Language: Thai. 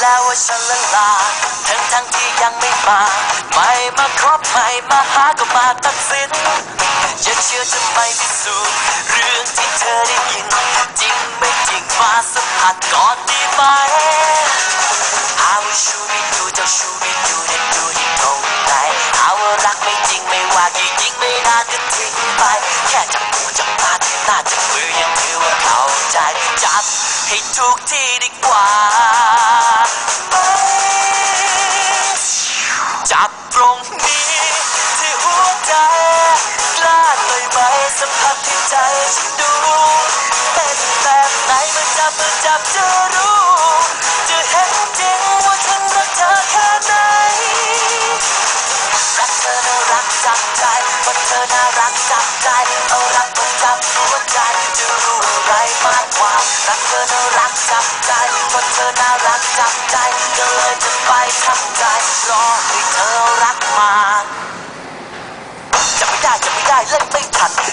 แล้วว่าฉันละลาทั้งทั้งที่ยังไม่มา ไม่มาครบไม่มาหาก็มาตัดสิน อย่าเชื่อจะไม่พิสูจน์เรื่องที่เธอได้ยิน จริงไม่จริงมาสัมผัสก่อนดีไหมหาว่าชูไม่ดูเจ้าชูไม่ดูเด็ดดูที่ตรงไหนหาว่ารักไม่จริงไม่ว่ากี่ยิงไม่นานก็ทิ้งไป แค่จับหูจับตาจับหน้าจับมือยังถือว่าเข้าใจจับให้ถูกที่ดีกว่า จับตรงนี้ที่หัวใจกล้าเลยไหมสัมผัสที่ใจฉันดูเป็นแบบไหนมื่อจับมื่อจับจะรู้ จะเห็นจริงว่าฉันรักเธอแค่ไหนรักเธอน่ารักจับใจว่าเธอน่ารักจับใจเอารักมาจับหัวใจจะรู้อะไรมากกว่ารักเธอน่ารักจับใจว่าเธอน่ารักจับใจ ให้เ